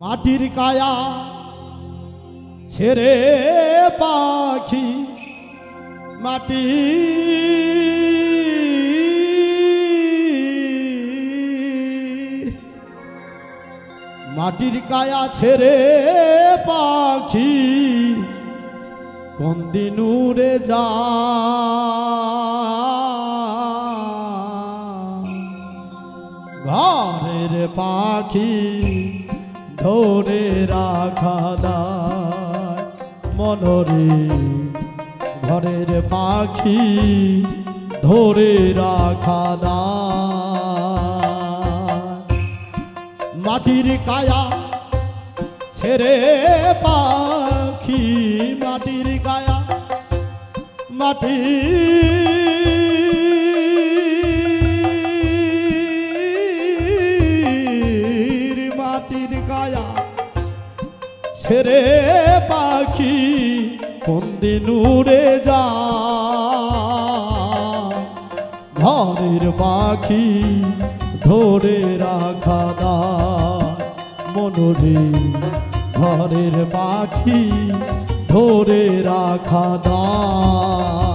মাটির কায়া ছেড়ে পাখি মাটি মাটির কায়া ছেড়ে পাখি কোন দিন উড়ে যা ঘরের পাখি ধরে রাখা দায় মনরে ঘরের পাখি ধরে রাখা মাটির কায়া ছেড়ে পাখি মাটির কায়া মাটি মাটির পাখি কোন দিন উড়ে যা। ঘরের পাখি ধরে রাখা দা। ঘরের পাখি ধরে রাখা দায়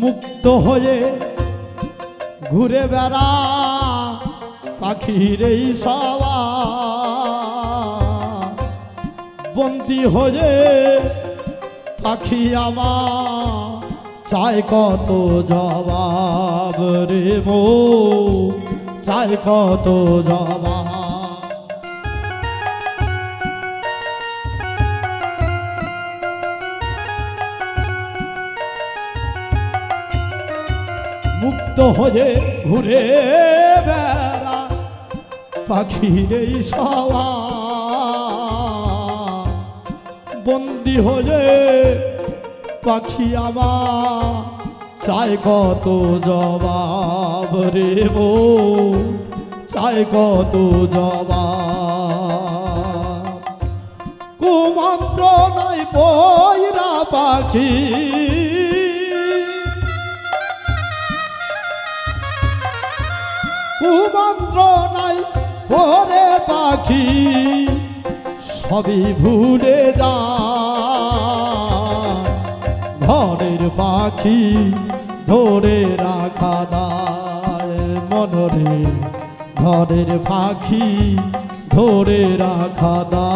মুক্ত হয়ে ঘুরে বেড়া পাখির এই সওয়া। বন্দি হয়ে পাখি আমার চায় কত জবাব রে মো, চায় কত জবাব। মুক্ত হয়ে ঘুরে বেড়া পাখির এই সওয়া। বন্দি হয়ে পাখি আমার চায় কত জবাব রে মো চায় কত জবাব? কুমন্ত্র নাই পয়রা পাখি। কুমন্ত্র নাই পরে পাখি, সবই ভুলে যা ঘরের পাখি ধরে রাখা দায় মনরে ঘরের পাখি ধরে রাখা দায়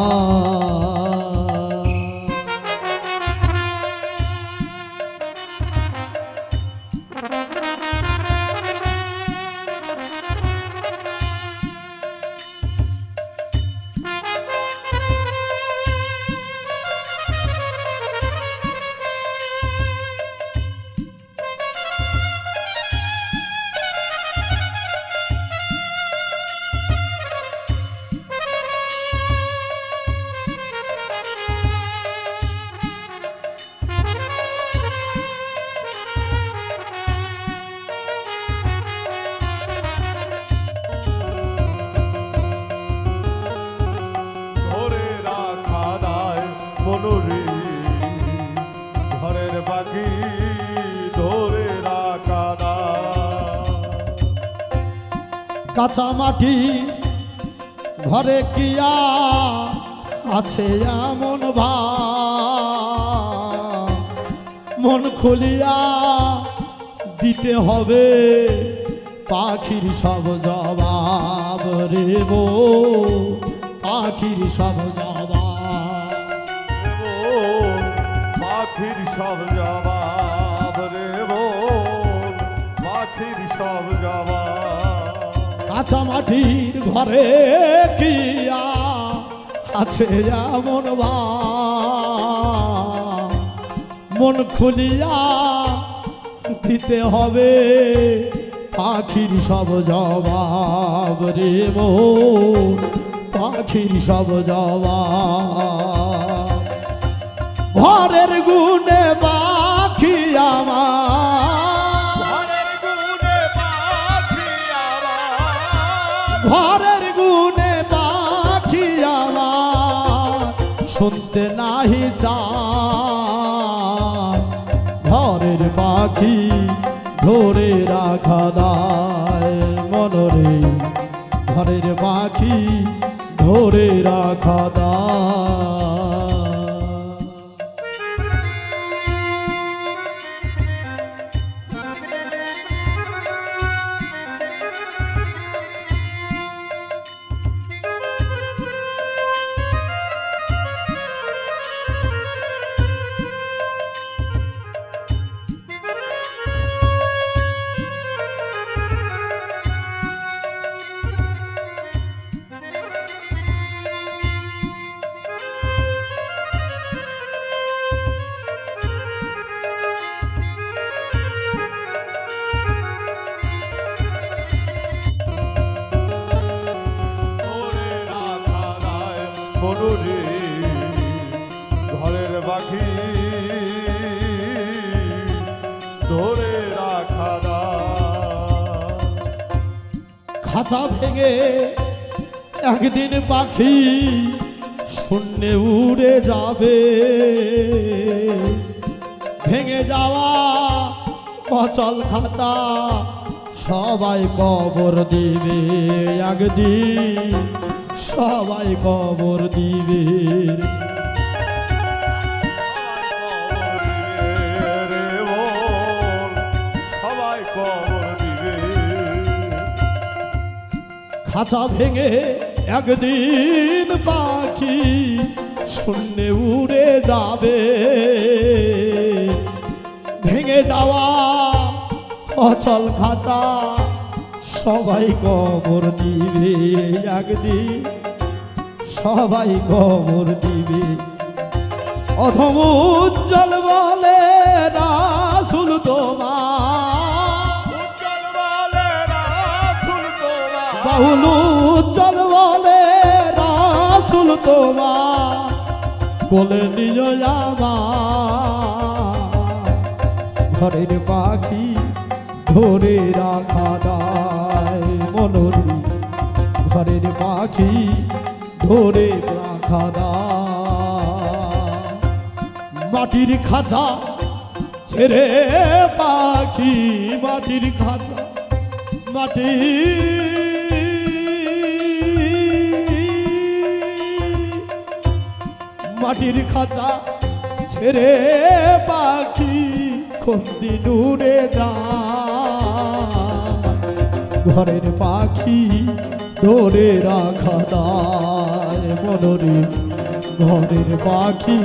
কাঁচামাটি ঘরে কিয়া আছে এমন ভা মন খুলিয়া দিতে হবে পাখির সব জবাব রে বো পাখির সব জবাব। পাখির সব জবাব রে বো পাখির সব জবাব। কাঁচা মাটির ঘরে কি আছে এমন মন খুলিয়া দিতে হবে পাখির সব জবাব রে মন, পাখির সব জবাব। ঘরের গুণে পাখি আমার। ঘরের গুণে পাখি আমার। শুনতে নাহি চায়। ঘরের পাখি ধরে রাখা দায় মনরে ঘরের পাখি ধরে রাখা ধরে রাখা খাঁচা ভেঙে একদিন পাখি শূন্যে উড়ে যাবে। ভেঙে যাওয়া অচল খাঁচা সবাই কবর দিবে একদিন। সবাই কবর দিবে। খাঁচা ভেঙে একদিন পাখি শূন্যে উড়ে যাবে। ভেঙে যাওয়া অচল খাঁচা সবাই কবর দিবে একদিন, সবাই কবর দিবে। অথম উজ্জ্বল বলে রাসুল তোমার তোমার বাহুল উজ্জ্বল বলে রাসুল তোমার কোলে নিয়ে আমার ঘরের পাখি ধরে রাখা দায় মনোরি ঘরের পাখি ধরে রাখা দায় মাটির খাঁচা ছেড়ে পাখি মাটির খাঁচা। মাটি মাটির খাঁচা ছেড়ে পাখি খন্দি দূরে যা ঘরের পাখি ধরে রাখা দায় মনরে ঘরের পাখি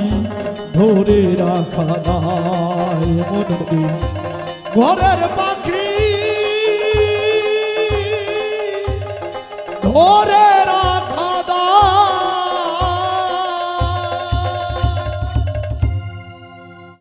ধরে রাখা দায় মনরে ঘরের পাখি ধরে রাখা